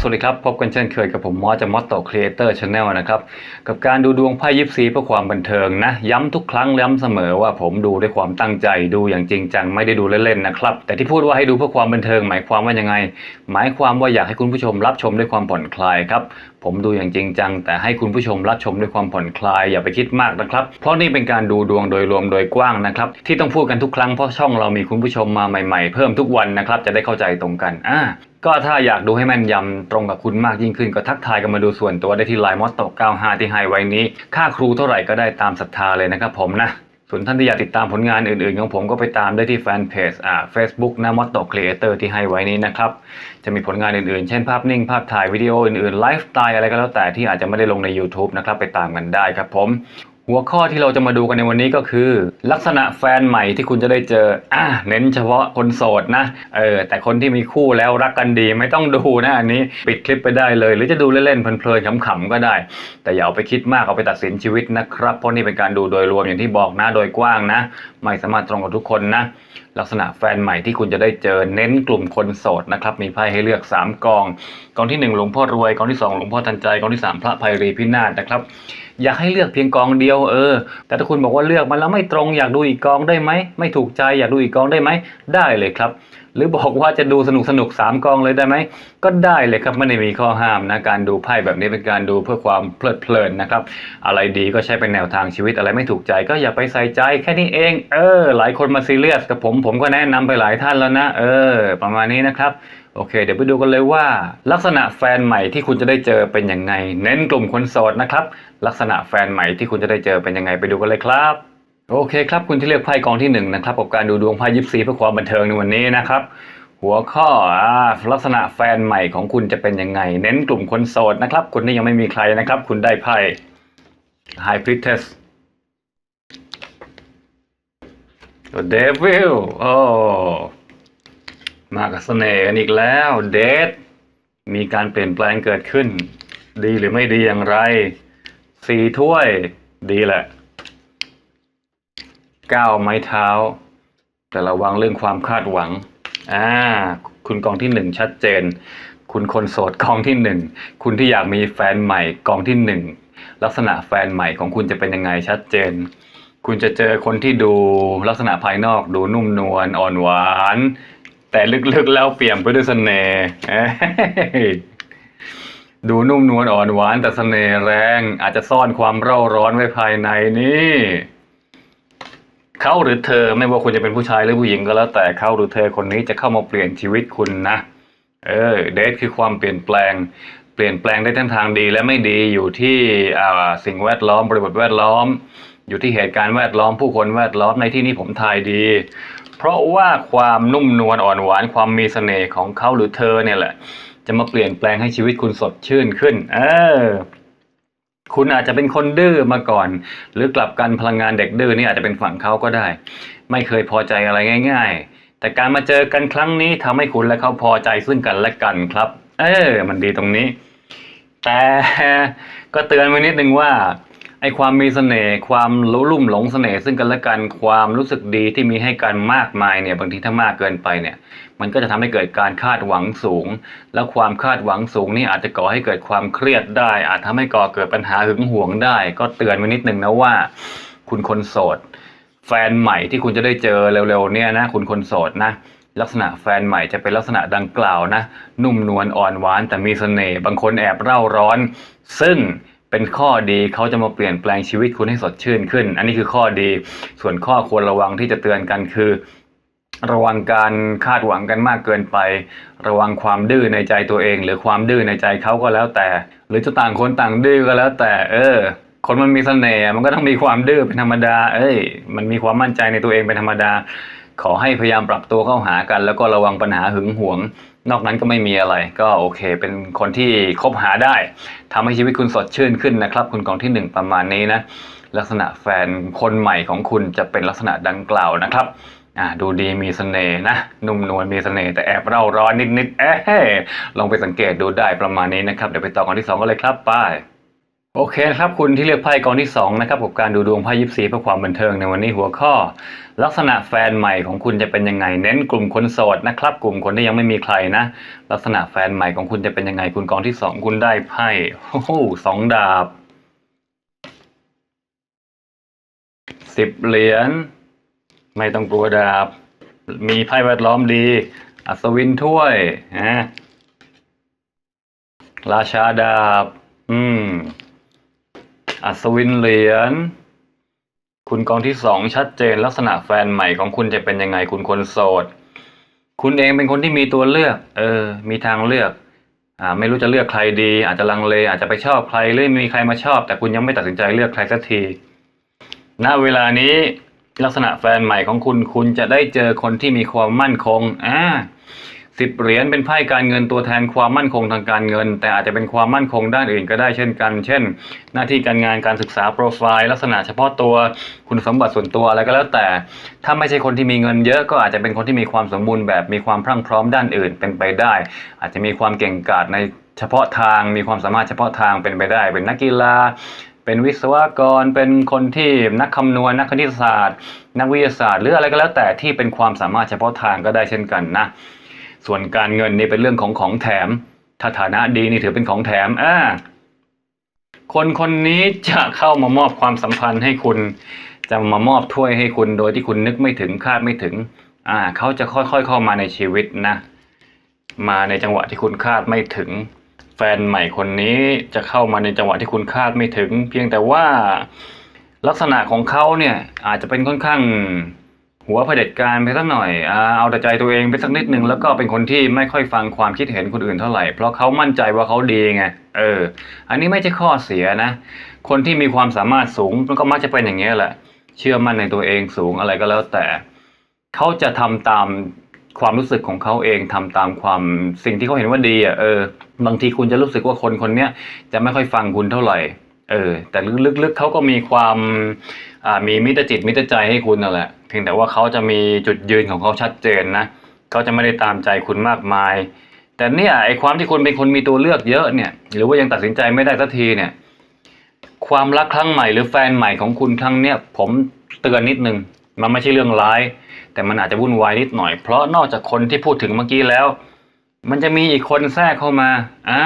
สวัสดีครับ พบกันเช่นเคยกับผมมอสจากมอสโตครีเอเตอร์ชาแนลนะครับ กับการดูดวงไพ่ยิปซีเพื่อความบันเทิงนะ ย้ำทุกครั้งย้ำเสมอว่าผมดูด้วยความตั้งใจดูอย่างจริงจังไม่ได้ดูเล่นๆนะครับ แต่ที่พูดว่าให้ดูเพื่อความบันเทิง หมายความว่ายังไง หมายความว่าอยากให้คุณผู้ชมรับชมด้วยความผ่อนคลายครับผมดูอย่างจริงจัง แต่ให้คุณผู้ชมรับชมด้วยความผ่อนคลายอย่าไปคิดมากนะครับ เพราะนี่เป็นการดูดวงโดยรวมโดยกว้างนะครับ ที่ต้องพูดกันทุกครั้งเพราะช่องเรามีคุณผู้ชมมาใหม่ๆ เพิ่มทุกวันนะครับจะได้เข้าใจตรงกันอ่า ก็ถ้าอยากดูให้แม่นยำตรงกับคุณมากยิ่งขึ้น ก็ทักทายกันมาดูส่วนตัวได้ที่ไลน์มอสโต95 ที่ให้ไว้นี้ ค่าครูเท่าไหร่ก็ได้ตามศรัทธาเลยนะครับผมนะส่วนท่านที่อยากติดตามผลงานอื่นๆของผมก็ไปตามได้ที่แฟนเพจอ่า Facebook นะมอตโตครีเอเตอร์ที่ให้ไว้นี้นะครับ จะมีผลงานอื่นๆ เช่นภาพนิ่ง ภาพถ่ายวิดีโออื่นๆ ไลฟ์สไตล์อะไรก็แล้วแต่ที่อาจจะไม่ได้ลงใน YouTube นะครับ ไปตามกันได้ครับผม หัวข้อที่เราจะมาดูกันในวันนี้ก็คือ ลักษณะแฟนใหม่ที่คุณจะได้เจออะเน้นเฉพาะคนโสดนะเออแต่คนที่มีคู่แล้วรักกันดีไม่ต้องดูนะอันนี้ปิดคลิปไปได้เลย หรือจะดูเล่นๆเพลินๆขำๆก็ได้ แต่อย่าเอาไปคิดมากเอาไปตัดสินชีวิตนะครับเพราะนี่เป็นการดูโดยรวมอย่างที่บอกนะโดยกว้างนะ ไม่สามารถตรงกับทุกคนนะ ลักษณะแฟนใหม่ที่คุณจะได้เจอเน้นกลุ่มคนโสดนะครับมีไพ่ให้เลือก 3กองกองที่1หลวงพ่อรวยกองที่2หลวงพ่อทันใจกองที่ 3 พระภัยรีพินาศนะครับ อยากให้เลือกเพียงกองเดียวเออ แต่ถ้าคุณบอกว่าเลือกมาแล้วไม่ตรงอยากดูอีกกองได้ไหมไม่ถูกใจอยากดูอีกกองได้ไหมได้เลยครับ หรือบอกว่าจะดูสนุกสนุกสามกองเลยได้ไหมก็ได้เลยครับไม่ได้มีข้อห้ามนะการดูไพ่แบบนี้เป็นการดูเพื่อความเพลิดเพลินนะครับ อะไรดีก็ใช้เป็นแนวทางชีวิตอะไรไม่ถูกใจ ก็อย่าไปใส่ใจแค่นี้เอง เออ หลายคนมาซีเรียสกับผมผมก็แนะนำไปหลายท่านแล้วนะ เออ ประมาณนี้นะครับ โอเค เดี๋ยวไปดูกันเลยว่า ลักษณะแฟนใหม่ที่คุณจะได้เจอเป็นยังไง เน้นกลุ่มคนโสดนะครับ ลักษณะแฟนใหม่ที่คุณจะได้เจอเป็นยังไงไปดูกันเลยครับ โอเคครับ คุณที่เลือกไพ่กองที่หนึ่งนะครับกับการดูดวงไพ่ยิปซีเพื่อความบันเทิงในวันนี้นะครับ หัวข้อลักษณะแฟนใหม่ของคุณจะเป็นยังไง เน้นกลุ่มคนโสดนะครับคุณที่ยังไม่มีใครนะครับ คุณได้ไพ่ High Priestess The Devil โอ้ มากับเสน่ห์กันอีกแล้วเดทมีการเปลี่ยนแปลงเกิดขึ้น ดีหรือไม่ดีอย่างไรสี่ถ้วย ดีแหละก้าวไม้เท้า แต่ระวังเรื่องความคาดหวังอ่าคุณกองที่หนึ่งชัดเจน คุณคนโสดกองที่หนึ่งคุณที่อยากมีแฟนใหม่กองที่หนึ่งลักษณะแฟนใหม่ของคุณจะเป็นยังไงชัดเจน คุณจะเจอคนที่ดูลักษณะภายนอกดูนุ่มนวลอ่อนหวาน แต่ลึกๆแล้วเปี่ยมไปด้วยเสน่ห์ดูนุ่มนวลอ่อนหวานแต่เสน่ห์แรง อาจจะซ่อนความเร่าร้อนไว้ภายในนี่เขาหรือเธอไม่ว่าคุณจะเป็นผู้ชายหรือผู้หญิงก็แล้ว แต่เขาหรือเธอคนนี้จะเข้ามาเปลี่ยนชีวิตคุณนะเออเดทคือความเปลี่ยนแปลง เปลี่ยนแปลงได้ทั้งทางดีและไม่ดีอยู่ที่อ่าสิ่งแวดล้อมบริบทแวดล้อม อยู่ที่เหตุการณ์แวดล้อมผู้คนแวดล้อมในที่นี้ผมทายดี เพราะว่าความนุ่มนวลอ่อนหวานความมีเสน่ห์ของเขาหรือเธอเนี่ยแหละ จะมาเปลี่ยนแปลงให้ชีวิตคุณสดชื่นขึ้น เออ คุณอาจจะเป็นคนดื้อมาก่อน หรือกลับกันพลังงานเด็กดื้อนี่อาจจะเป็นฝั่งเขาก็ได้ ไม่เคยพอใจอะไรง่าย ๆ แต่การมาเจอกันครั้งนี้ทำให้คุณและเขาพอใจซึ่งกันและกันครับ เออ มันดีตรงนี้ แต่ก็เตือนไว้นิดนึงว่า ไอความมีเสน่ห์ความรู้ลุ่มหลงเสน่ห์ซึ่งกันและกันความรู้สึกดีที่มีให้กันมากมายเนี่ยบางทีถ้ามากเกินไปเนี่ย มันก็จะทำให้เกิดการคาดหวังสูง แล้วความคาดหวังสูงนี่อาจจะก่อให้เกิดความเครียดได้ อาจทำให้ก่อเกิดปัญหาหึงหวงได้ ก็เตือนไว้นิดนึงนะว่า คุณคนโสด แฟนใหม่ที่คุณจะได้เจอเร็วๆเนี่ยนะคุณคนโสดนะลักษณะแฟนใหม่จะเป็นลักษณะดังกล่าวนะนุ่มนวลอ่อนหวานแต่มีเสน่ห์บางคนแอบเร่าร้อน ซึ่ง เป็นข้อดีเขาจะมาเปลี่ยนแปลงชีวิตคุณให้สดชื่นขึ้น อันนี้คือข้อดี ส่วนข้อควรระวังที่จะเตือนกันคือ ระวังการคาดหวังกันมากเกินไป ระวังความดื้อในใจตัวเอง หรือความดื้อในใจเขาก็แล้วแต่ หรือจะต่างคนต่างดื้อก็แล้วแต่ เออ คนมันมีเสน่ห์มันก็ต้องมีความดื้อเป็นธรรมดา เอ้ย มันมีความมั่นใจในตัวเองเป็นธรรมดา ขอให้พยายามปรับตัวเข้าหากัน แล้วก็ระวังปัญหาหึงหวง นอกนั้นก็ไม่มีอะไรก็โอเค เป็นคนที่คบหาได้ทำให้ชีวิตคุณสดชื่นขึ้นนะครับ คุณกองที่หนึ่งประมาณนี้นะลักษณะแฟนคนใหม่ของคุณจะเป็นลักษณะดังกล่าวนะครับอ่าดูดีมีเสน่ห์นะนุ่มนวลมีเสน่ห์แต่แอบเร่าร้อนนิดๆเอ๊ะลองไปสังเกตดูได้ประมาณนี้นะครับ เดี๋ยวไปต่อกันที่สองกันเลยครับไป โอเคนะครับคุณที่เลือกไพ่กองที่สองนะครับกับการดูดวงไพ่ยิปซีเพื่อความบันเทิงในวันนี้หัวข้อ ลักษณะแฟนใหม่ของคุณจะเป็นยังไง เน้นกลุ่มคนโสดนะครับกลุ่มคนที่ยังไม่มีใครนะ ลักษณะแฟนใหม่ของคุณจะเป็นยังไง คุณกองที่สองคุณได้ไพ่โอ้โหสองดาบสิบเหรียญไม่ต้องกลัวดาบ มีไพ่แวดล้อมดี อัศวินถ้วยนะราชาดาบ อืม อัศวินเหรียญ คุณกองที่สองชัดเจนลักษณะแฟนใหม่ของคุณจะเป็นยังไงคุณคนโสด คุณเองเป็นคนที่มีตัวเลือก เออ มีทางเลือก อ่า ไม่รู้จะเลือกใครดี อาจจะลังเล อาจจะไปชอบใครหรือมีใครมาชอบ แต่คุณยังไม่ตัดสินใจเลือกใครสักที ณ เวลานี้ลักษณะแฟนใหม่ของคุณ คุณจะได้เจอคนที่มีความมั่นคง อ่า สิบเหรียญเป็นไพ่การเงินตัวแทนความมั่นคงทางการเงิน แต่อาจจะเป็นความมั่นคงด้านอื่นก็ได้เช่นกัน เช่น หน้าที่การงานการศึกษาโปรไฟล์ลักษณะเฉพาะตัวคุณสมบัติส่วนตัวอะไรก็แล้วแต่ ถ้าไม่ใช่คนที่มีเงินเยอะก็อาจจะเป็นคนที่มีความสมบูรณ์แบบมีความพรั่งพร้อมด้านอื่นเป็นไปได้ อาจจะมีความเก่งกาจในเฉพาะทางมีความสามารถเฉพาะทางเป็นไปได้ เป็นนักกีฬาเป็นวิศวกร เป็นคนที่นักคำนวณ นักคณิตศาสตร์ นักวิทยาศาสตร์ หรืออะไรก็แล้วแต่ที่เป็นความสามารถเฉพาะทางก็ได้เช่นกันนะ ส่วนการเงินนี่เป็นเรื่องของของแถม ถ้าฐานะดีนี่ถือเป็นของแถมอ่าคนคนนี้จะเข้ามามอบความสัมพันธ์ให้คุณ จะมามอบถ้วยให้คุณโดยที่คุณนึกไม่ถึงคาดไม่ถึง อ่า เขาจะค่อยๆเข้ามาในชีวิตนะ มาในจังหวะที่คุณคาดไม่ถึง แฟนใหม่คนนี้จะเข้ามาในจังหวะที่คุณคาดไม่ถึง เพียงแต่ว่าลักษณะของเขาเนี่ยอาจจะเป็นค่อนข้าง หัวเผด็จการไปสักหน่อย เอาแต่ใจตัวเองไปสักนิดหนึ่งแล้วก็เป็นคนที่ไม่ค่อยฟังความคิดเห็นคนอื่นเท่าไหร่ เพราะเขามั่นใจว่าเขาดีไง เออ อันนี้ไม่ใช่ข้อเสียนะ คนที่มีความสามารถสูงมันก็มักจะเป็นอย่างนี้ยแหละ เชื่อมั่นในตัวเองสูงอะไรก็แล้วแต่ เขาจะทำตามความรู้สึกของเขาเองทำตามความสิ่งที่เขาเห็นว่าดีอะ เออ บางทีคุณจะรู้สึกว่าคนคนนี้จะไม่ค่อยฟังคุณเท่าไหร่ เออ แต่ลึกๆเขาก็มีความมีมิตรจิตมิตรใจให้คุณนั่นแหละเพียงแต่ว่าเขาจะมีจุดยืนของเขาชัดเจนนะเขาจะไม่ได้ตามใจคุณมากมาย แต่เนี่ยไอ้ความที่คุณเป็นคนมีตัวเลือกเยอะเนี่ย หรือว่ายังตัดสินใจไม่ได้สักทีเนี่ย ความรักครั้งใหม่หรือแฟนใหม่ของคุณครั้งเนี้ยผมเตือนนิดนึงมันไม่ใช่เรื่องร้าย แต่มันอาจจะวุ่นวายนิดหน่อย เพราะนอกจากคนที่พูดถึงเมื่อกี้แล้ว มันจะมีอีกคนแทรกเข้ามา อ่า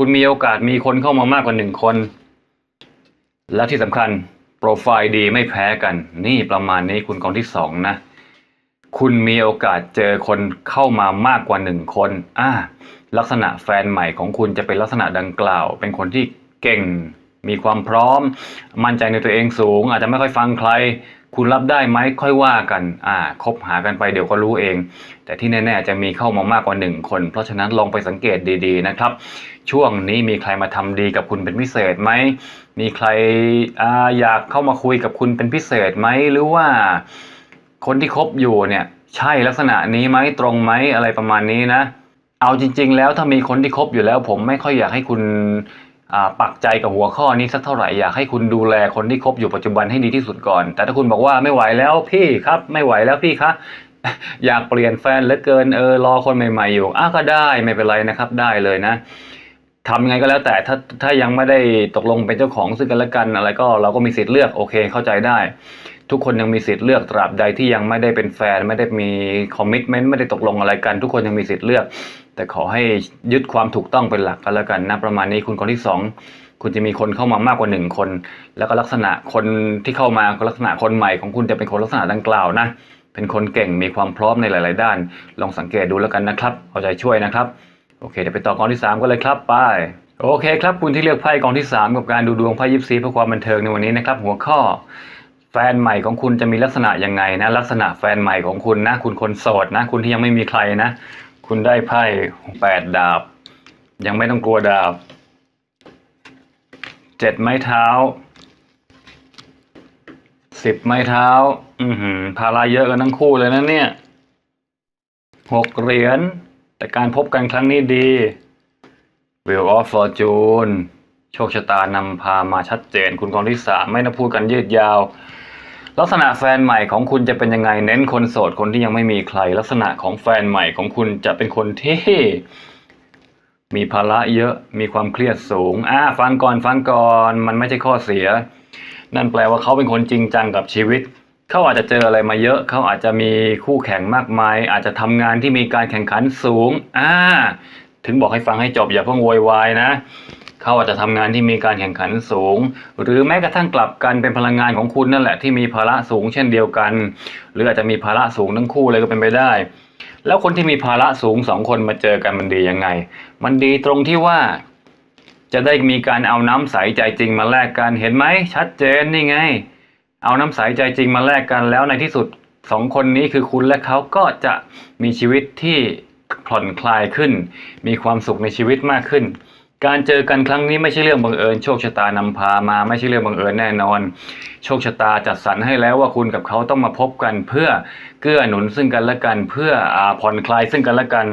คุณมีโอกาสมีคนเข้ามามากกว่าหนึ่งคน และที่สำคัญโปรไฟล์ดีไม่แพ้กัน นี่ประมาณนี้คุณกองที่สองนะ คุณมีโอกาสเจอคนเข้ามามากกว่าหนึ่งคนอ่าลักษณะแฟนใหม่ของคุณจะเป็นลักษณะดังกล่าว เป็นคนที่เก่ง มีความพร้อม มั่นใจในตัวเองสูง อาจจะไม่ค่อยฟังใคร คุณรับได้ไหมค่อยว่ากันอ่าคบหากันไปเดี๋ยวก็รู้เอง แต่ที่แน่ๆจะมีเข้ามามากกว่าหนึ่งคน เพราะฉะนั้นลองไปสังเกตดีๆนะครับ ช่วงนี้มีใครมาทำดีกับคุณเป็นพิเศษไหมมีใครออยากเข้ามาคุยกับคุณเป็นพิเศษไหมหรือว่าคนที่คบอยู่เนี่ยใช่ลักษณะนี้ไหมตรงไหมอะไรประมาณนี้นะ เอาจริง ๆ แล้วถ้ามีคนที่คบอยู่แล้ว ผมไม่ค่อยอยากให้คุณ ปักใจกับหัวข้อนี้สักเท่าไหร่อยากให้คุณดูแลคนที่คบอยู่ปัจจุบันให้ดีที่สุดก่อน แต่ถ้าคุณบอกว่าไม่ไหวแล้วพี่ครับ ไม่ไหวแล้วพี่คะอยากเปลี่ยนแฟนเหลือเกินเออรอคนใหม่ ๆ อยู่อะก็ได้ไม่เป็นไรนะครับได้เลยนะทำยังไงก็แล้วแต่ถ้าถ้ายังไม่ได้ตกลงเป็นเจ้าของซึ่งกันและกัน อะไรก็เราก็มีสิทธิ์เลือกโอเคเข้าใจได้ ทุกคนยังมีสิทธิ์เลือกตราบใดที่ยังไม่ได้เป็นแฟน ไม่ได้มีคอมมิชเมนต์ไม่ได้ตกลงอะไรกัน ทุกคนยังมีสิทธิ์เลือก แต่ขอให้ยึดความถูกต้องเป็นหลักกันแล้วกันนะประมาณนี้คุณคนที่สองคุณจะมีคนเข้ามามากกว่าหนึ่งคน แล้วก็ลักษณะคนที่เข้ามาลักษณะคนใหม่ของคุณจะเป็นคนลักษณะดังกล่าวนะเป็นคนเก่งมีความพร้อมในหลาย ๆ ด้าน ลองสังเกตดูแล้วกันนะครับ เอาใจช่วยนะครับ โอเคเดี๋ยวไปต่อกองที่ 3กันเลยครับไปโอเคครับคุณที่เลือกไพ่กองที่ 3 กับการดูดวงไพ่ยิปซีเพื่อความบันเทิงในวันนี้นะครับ หัวข้อ แฟนใหม่ของคุณจะมีลักษณะยังไงนะ ลักษณะแฟนใหม่ของคุณนะ คุณคนโสดนะ คุณที่ยังไม่มีใครนะ คุณได้ไพ่แปดดาบ ยังไม่ต้องกลัวดาบเจ็ดไม้เท้าสิบไม้เท้า อือหือพาราเยอะกันทั้งคู่เลยนะเนี่ยหกเหรียญ แต่การพบกันครั้งนี้ดี Wheel of Fortune โชคชะตานำพามาชัดเจน คุณกองที่สามไม่ต้องพูดกันยืดยาว ลักษณะแฟนใหม่ของคุณจะเป็นยังไงเน้นคนโสดคนที่ยังไม่มีใคร ลักษณะของแฟนใหม่ของคุณจะเป็นคนที่มีภาระเยอะมีความเครียดสูงอ่าฟังก่อนฟังก่อนมันไม่ใช่ข้อเสีย นั่นแปลว่าเขาเป็นคนจริงจังกับชีวิต เขาอาจจะเจออะไรมาเยอะ เขาอาจจะมีคู่แข่งมากมาย อาจจะทำงานที่มีการแข่งขันสูงอ่าถึงบอกให้ฟังให้จบอย่าเพิ่งโวยวายนะ เขาอาจจะทำงานที่มีการแข่งขันสูง หรือแม้กระทั่งกลับกันเป็นพลังงานของคุณนั่นแหละที่มีภาระสูงเช่นเดียวกัน หรืออาจจะมีภาระสูงทั้งคู่เลยก็เป็นไปได้ แล้วคนที่มีภาระสูงสองคนมาเจอกันมันดียังไง มันดีตรงที่ว่าจะได้มีการเอาน้ำใสใจจริงมาแลกกันเห็นไหมชัดเจนนี่ไง เอาน้ำใสใจจริงมาแลกกันแล้วในที่สุดสองคนนี้คือคุณและเขาก็จะมีชีวิตที่ผ่อนคลายขึ้น มีความสุขในชีวิตมากขึ้น การเจอกันครั้งนี้ไม่ใช่เรื่องบังเอิญโชคชะตานำพามาไม่ใช่เรื่องบังเอิญแน่นอน โชคชะตาจัดสรรให้แล้วว่าคุณกับเขาต้องมาพบกันเพื่อเกื้อหนุนซึ่งกันและกัน เพื่ออผ่อนคลายซึ่งกันและกัน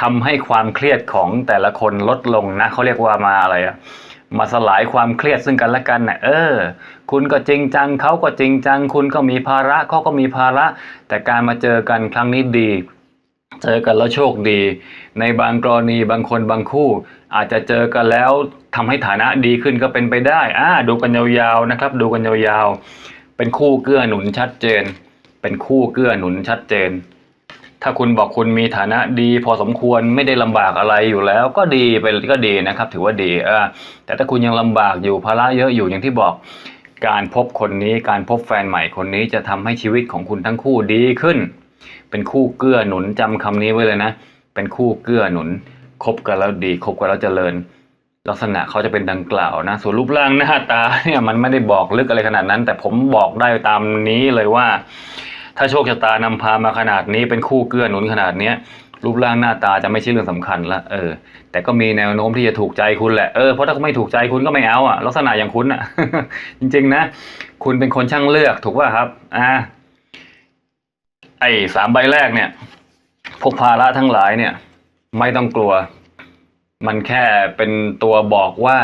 ทำให้ความเครียดของแต่ละคนลดลงนะเขาเรียกว่ามาอะไรอะมาสลายความเครียดซึ่งกันและกันนะ่ะเออ คุณก็จริงจังเขาก็จริงจัง คุณก็มีภาระเขาก็มีภาระ แต่การมาเจอกันครั้งนี้ดี เจอกันแล้วโชคดี ในบางกรณีบางคนบางคู่ อาจจะเจอกันแล้วทำให้ฐานะดีขึ้นก็เป็นไปได้อ่าดูกันยาวๆนะครับ ดูกันยาวๆ เป็นคู่เกื้อหนุนชัดเจน เป็นคู่เกื้อหนุนชัดเจน ถ้าคุณบอกคุณมีฐานะดี พอสมควรไม่ได้ลำบากอะไรอยู่แล้วก็ดีไปก็ดีนะครับ ถือว่าดีเออแต่ถ้าคุณยังลำบากอยู่ภาระเยอะอยู่อย่างที่บอกการพบคนนี้การพบแฟนใหม่คนนี้จะทำให้ชีวิตของคุณทั้งคู่ดีขึ้น เป็นคู่เกื้อหนุนจำคำนี้ไว้เลยนะ เป็นคู่เกื้อหนุนคบกันแล้วดีคบกันแล้วเจริญ ลักษณะเขาจะเป็นดังกล่าวนะ ส่วนรูปร่างหน้าตาเนี่ยมันไม่ได้บอกลึกอะไรขนาดนั้น แต่ผมบอกได้ตามนี้เลยว่า ถ้าโชคชะตานำพามาขนาดนี้เป็นคู่เกื้อหนุนขนาดเนี้ยรูปร่างหน้าตาจะไม่ใช่เรื่องสำคัญละเออ แต่ก็มีแนวโน้มที่จะถูกใจคุณแหละ เออ เพราะถ้าไม่ถูกใจคุณก็ไม่เอาอะลักษณะอย่างคุณอะจริงๆนะ คุณเป็นคนช่างเลือกถูกป่ะครับ อ่า อ้สามใบแรกเนี่ย พวกภาระทั้งหลายเนี่ย ไม่ต้องกลัว มันแค่เป็นตัวบอกว่า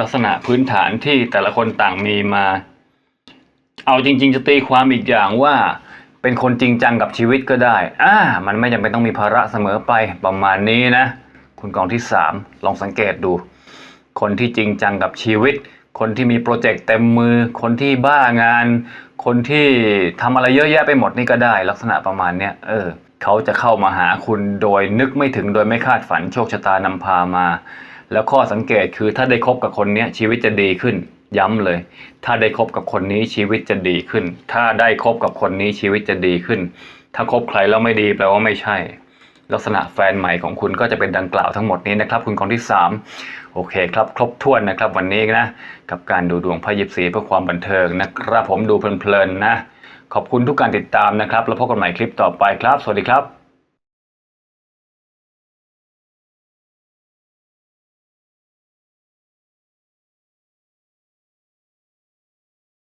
ลักษณะพื้นฐานที่แต่ละคนต่างมีมา เอาจริง ๆ จะตีความอีกอย่างว่า เป็นคนจริงจังกับชีวิตก็ได้อ่ามันไม่จำเป็นต้องมีภาระเสมอไปประมาณนี้นะ คุณกองที่สามลองสังเกตดู คนที่จริงจังกับชีวิต คนที่มีโปรเจกต์เต็มมือ คนที่บ้างาน คนที่ทำอะไรเยอะแยะไปหมดนี่ก็ได้ ลักษณะประมาณเนี้ยเออเขาจะเข้ามาหาคุณโดยนึกไม่ถึงโดยไม่คาดฝันโชคชะตานำพามา แล้วข้อสังเกตคือถ้าได้คบกับคนนี้ชีวิตจะดีขึ้น ย้ำเลย ถ้าได้คบกับคนนี้ชีวิตจะดีขึ้น ถ้าได้คบกับคนนี้ชีวิตจะดีขึ้น ถ้าคบใครแล้วไม่ดีแปลว่าไม่ใช่ ลักษณะแฟนใหม่ของคุณก็จะเป็นดังกล่าวทั้งหมดนี้นะครับ คุณกองที่ 3 โอเคครับ ครบถ้วนนะครับวันนี้นะ กับการดูดวงพระยิบสีเพื่อความบันเทิงนะครับ ผมดูเพลินๆนะ ขอบคุณทุกการติดตามนะครับ แล้วพบกันใหม่คลิปต่อไปครับ สวัสดีครับ